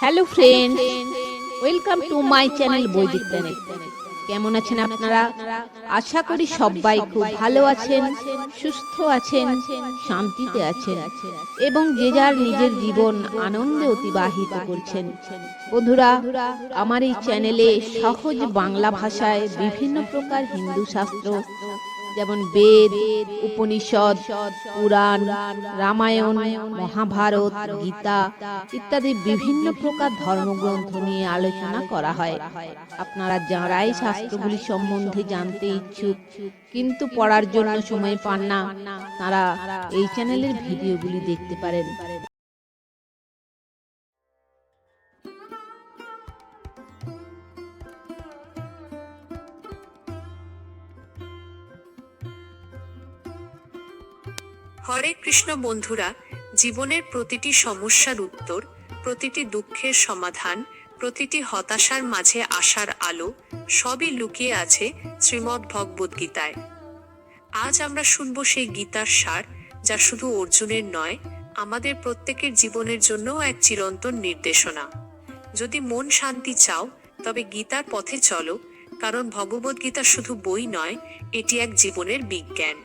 Hello friend welcome to my channel Vaidik planet কেমন আছেন আপনারা? আশা করি সবাই খুব ভালো আছেন, সুস্থ আছেন, শান্তিতে আছেন এবং যে যার নিজের জীবন আনন্দে অতিবাহিত করছেন। বন্ধুরা, আমার এই চ্যানেলে সহজ বাংলা ভাষায় বিভিন্ন প্রকার হিন্দু শাস্ত্র যেমন বেদ, উপনিষদ, পুরাণ, রামায়ণ, মহাভারত, গীতা ইত্যাদি বিভিন্ন প্রকার ধর্মগ্রন্থ নিয়ে আলোচনা করা হয়। আপনারা যারাই শাস্ত্রগুলি সম্বন্ধে জানতে ইচ্ছুক, কিন্তু পড়ার জন্য সময় পান না, তারা এই চ্যানেলের ভিডিওগুলি দেখতে পারেন। হরে কৃষ্ণ বন্ধুরা, জীবনের প্রতিটি সমস্যার উত্তর, প্রতিটি দুঃখের সমাধান, প্রতিটি হতাশার মাঝে আশার আলো সবই লুকিয়ে আছে শ্রীমদ্ ভগবদ গীতায়। আজ আমরা শুনব সেই গীতার সার, যা শুধু অর্জুনের নয়, আমাদের প্রত্যেকের জীবনের জন্যও এক চিরন্তন নির্দেশনা। যদি মন শান্তি চাও, তবে গীতার পথে চলো, কারণ ভগবদ্গীতা শুধু বই নয়, এটি এক জীবনের বিজ্ঞান।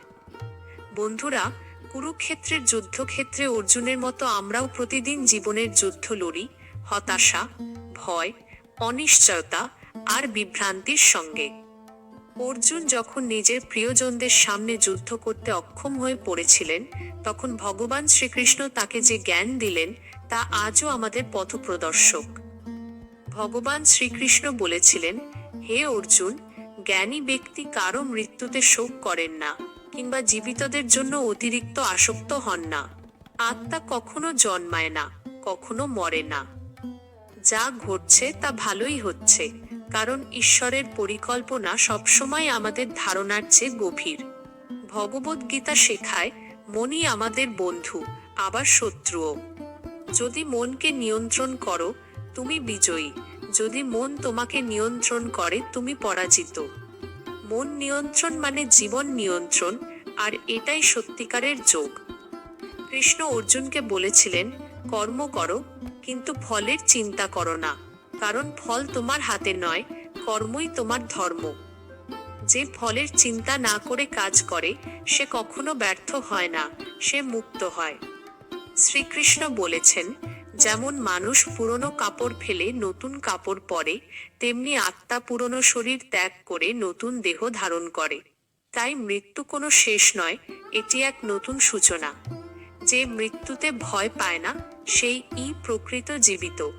বন্ধুরা কুরুক্ষেত্রের যুদ্ধক্ষেত্রে অর্জুনের মতো আমরাও প্রতিদিন জীবনের যুদ্ধ লড়ি, হতাশা, ভয়, অনিশ্চয়তা আর বিভ্রান্তির সঙ্গে। অর্জুন যখন নিজের প্রিয়জনদের সামনে যুদ্ধ করতে অক্ষম হয়ে পড়েছিলেন, তখন ভগবান শ্রীকৃষ্ণ তাকে যে জ্ঞান দিলেন, তা আজও আমাদের পথপ্রদর্শক। ভগবান শ্রীকৃষ্ণ বলেছিলেন, হে অর্জুন, জ্ঞানী ব্যক্তি কারও মৃত্যুতে শোক করেন না। কিংবা জীবিতদের জন্য অতিরিক্ত আসক্ত হন না। আত্মা কখনো জন্মায় না, কখনো মরে না। যা ঘটছে তা ভালোই হচ্ছে, কারণ ঈশ্বরের পরিকল্পনা সবসময় আমাদের ধারণার চেয়ে গভীর। ভগবত গীতা শেখায়, মনই আমাদের বন্ধু, আবার শত্রুও। যদি মনকে নিয়ন্ত্রণ করো, তুমি বিজয়ী। যদি মন তোমাকে নিয়ন্ত্রণ করে, তুমি পরাজিত। মন নিয়ন্ত্রণ মানে জীবন নিয়ন্ত্রণ, আর এটাই সত্যিকারের যোগ। কৃষ্ণ অর্জুনকে বলেছিলেন, কর্ম করো, কিন্তু ফলের চিন্তা করো না, কারণ ফল তোমার হাতে নয়, কর্মই তোমার ধর্ম। যে ফলের চিন্তা না করে কাজ করে, সে কখনো ব্যর্থ হয় না, সে মুক্ত হয়। শ্রীকৃষ্ণ বলেছেন যেমন মানুষ পুরনো কাপড় ফেলে নতুন কাপড় পরে, তেমনি আত্মা পুরনো শরীর ত্যাগ করে নতুন দেহ ধারণ করে। তাই মৃত্যু কোনো শেষ নয়, এটি এক নতুন সূচনা। যে মৃত্যুতে ভয় পায় না, সেই ই প্রকৃত জীবিত।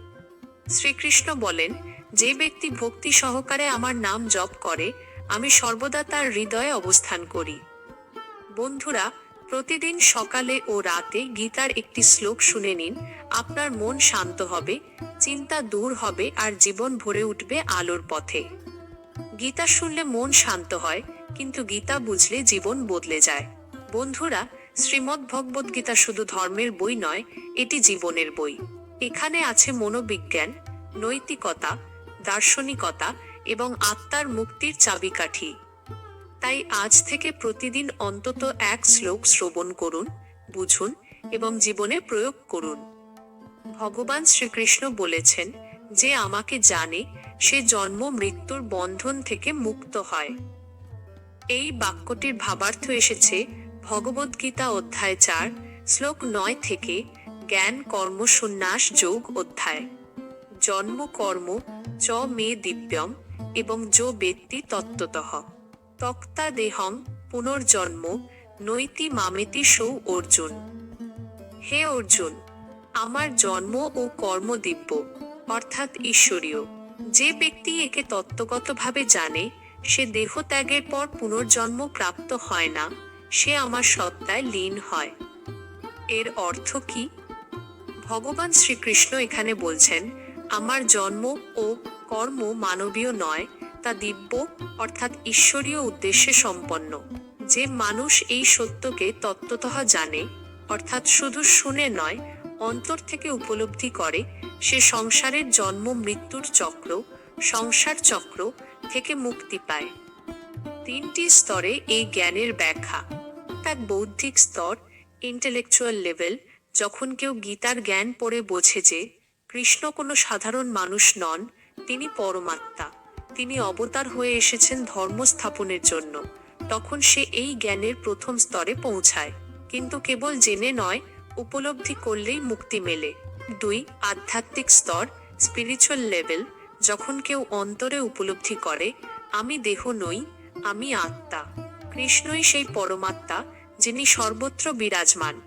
শ্রীকৃষ্ণ বলেন, যে ব্যক্তি ভক্তি সহকারে আমার নাম জপ করে, আমি সর্বদা তার হৃদয়ে অবস্থান করি। বন্ধুরা প্রতিদিন সকালে ও রাতে গীতার একটি শ্লোক শুনে নিন। আপনার মন শান্ত হবে, চিন্তা দূর হবে আর জীবন ভরে উঠবে আলোর পথে। গীতা শুনলে মন শান্ত হয়, কিন্তু গীতা বুঝলে জীবন বদলে যায়। বন্ধুরা, শ্রীমদ্ ভগবদ গীতা শুধু ধর্মের বই নয়, এটি জীবনের বই। এখানে আছে মনোবিজ্ঞান, নৈতিকতা, দার্শনিকতা এবং আত্মার মুক্তির চাবিকাঠি। তাই আজ থেকে প্রতিদিন অন্তত এক শ্লোক শ্রবণ করুন, বুঝুন এবং জীবনে প্রয়োগ করুন। ভগবান শ্রীকৃষ্ণ বলেছেন, যে আমাকে জানে, সে জন্ম মৃত্যুর বন্ধন থেকে মুক্ত হয়। এই বাক্যটির ভাবার্থ এসেছে ভগবদ গীতা অধ্যায় চার, শ্লোক নয় থেকে জ্ঞান কর্ম সন্ন্যাস যোগ অধ্যায়। জন্ম কর্ম চ মে দিব্যম এবং যো ব্যক্তি তত্ত্বতঃ। তক্তা দেহং পুনর্জন্ম নৈতি মামেতি সৌ অর্জুন। হে অর্জুন, আমার জন্ম ও কর্ম দিব্য, অর্থাৎ ঈশ্বরীয়। যে ব্যক্তি একে তত্ত্বগতভাবে জানে, সে দেহ ত্যাগের পর পুনর্জন্ম প্রাপ্ত হয় না, সে আমার সত্তায় লীন হয়। এর অর্থ কি? ভগবান শ্রীকৃষ্ণ এখানে বলছেন, আমার জন্ম ও কর্ম মানবীয় নয় তা দিব্য, অর্থাৎ ঈশ্বরীয় উদ্দেশ্যে সম্পন্ন। যে মানুষ এই সত্যকে তত্ত্বতঃ জানে, অর্থাৎ শুধু শুনে নয়, অন্তর থেকে উপলব্ধি করে, সে সংসারের জন্ম, মৃত্যুর চক্র, সংসার চক্র থেকে মুক্তি পায়। তিনটি স্তরে এই জ্ঞানের ব্যাখ্যা। তার বৌদ্ধিক স্তর, ইন্টেলেকচুয়াল লেভেল, যখন কেউ গীতার জ্ঞান পড়ে বোঝে যে, কৃষ্ণ কোনো সাধারণ মানুষ নন, তিনি পরমাত্মা। তিনি অবতার হয়ে এসেছেন ধর্ম স্থাপনের জন্য। তখন সে এই জ্ঞানের প্রথম স্তরে পৌঁছায়। কিন্তু কেবল জেনে নয়, উপলব্ধি করলেই মুক্তি মেলে। দুই, আধ্যাত্মিক স্তর স্পিরিচুয়াল লেভেল যখন কেউ অন্তরে উপলব্ধি করে, আমি দেহ নই, আমি আত্মা। কৃষ্ণই সেই পরমাত্মা, যিনি সর্বত্র বিরাজমান।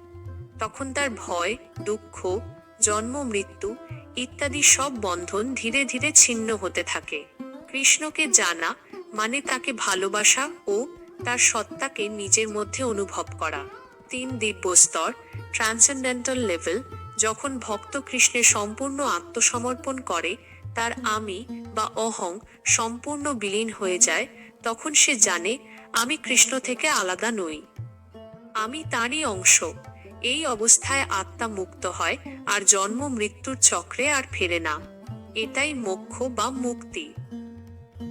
তখন তার ভয়, দুঃখ, জন্ম, মৃত্যু ইত্যাদি সব বন্ধন ধীরে ধীরে ছিন্ন হতে থাকে। কৃষ্ণকে জানা মানে তাকে ভালোবাসা ও তার সত্তাকে নিজের মধ্যে অনুভব করা। তিন দিব্য স্তর ট্রান্সেন্ডেন্টাল লেভেল, যখন ভক্ত কৃষ্ণের সম্পূর্ণ আত্মসমর্পণ করে, তার আমি বা অহং সম্পূর্ণ বিলীন হয়ে যায়, তখন সে জানে, আমি কৃষ্ণ থেকে আলাদা নই। আমি তারই অংশ। এই অবস্থায় আত্মা মুক্ত হয় আর জন্ম মৃত্যুর চক্রে আর ফেরে না। এটাই মোক্ষ বা মুক্তি।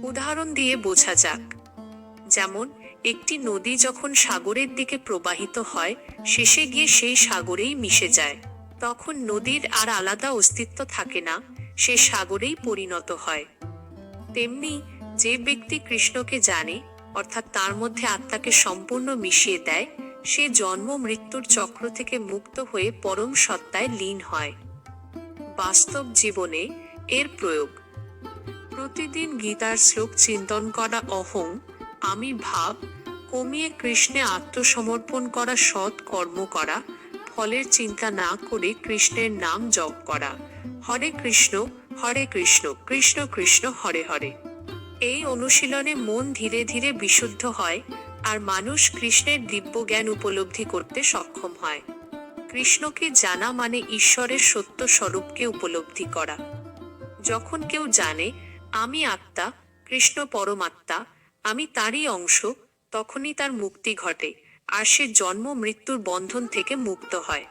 উদাহরণ দিয়ে বোঝা যাক। যেমন, একটি নদী যখন সাগরের দিকে প্রবাহিত হয়, শেষে গিয়ে সেই সাগরেই মিশে যায়। তখন নদীর আর আলাদা অস্তিত্ব থাকে না, সে সাগরেই পরিণত হয়। তেমনি, যে ব্যক্তি কৃষ্ণকে জানে, অর্থাৎ তার মধ্যে আত্মাকে সম্পূর্ণ মিশিয়ে দেয়, সে জন্ম মৃত্যুর চক্র থেকে মুক্ত হয়ে পরম সত্তায় লীন হয়। বাস্তব জীবনে এর প্রয়োগ। প্রতিদিন গীতার শ্লোক চিন্তন করা অহং, আমি ভাব, কমিয়ে কৃষ্ণে আত্মসমর্পণ করা সৎ কর্ম করা, ফলের চিন্তা না করে কৃষ্ণের নাম জপ করা। হরে কৃষ্ণ হরে কৃষ্ণ কৃষ্ণ কৃষ্ণ, হরে হরে। এই অনুশীলনে মন ধীরে ধীরে বিশুদ্ধ হয় আর মানুষ কৃষ্ণের দিব্য জ্ঞান উপলব্ধি করতে সক্ষম হয়। কৃষ্ণকে জানা মানে ঈশ্বরের সত্য স্বরূপকে উপলব্ধি করা। যখন কেউ জানে আমি আত্মা, কৃষ্ণ পরমাত্মা, আমি তারই অংশ, তখনই তার মুক্তি ঘটে, আর সে জন্ম মৃত্যুর বন্ধন থেকে মুক্ত হয়।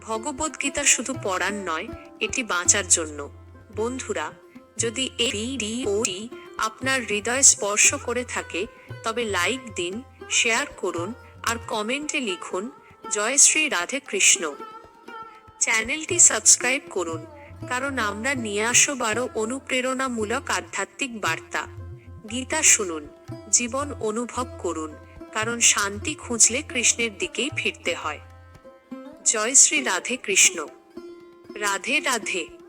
ভগবদ গীতা শুধু পড়ার নয়, এটি বাঁচার জন্য। বন্ধুরা, যদি এই আপনার হৃদয় স্পর্শ করে থাকে, তবে লাইক দিন, শেয়ার করুন, আর কমেন্টে লিখুন, জয় শ্রী রাধে কৃষ্ণ চ্যানেলটি সাবস্ক্রাইব করুন কারণ আমরা নিয়ে আসো বারো অনুপ্রেরণামূলক আধ্যাত্মিক বার্তা। গীতা শুনুন, জীবন অনুভব করুন, কারণ শান্তি খুঁজলে কৃষ্ণের দিকেই ফিরতে হয়। জয় শ্রী রাধে কৃষ্ণ। রাধে রাধে।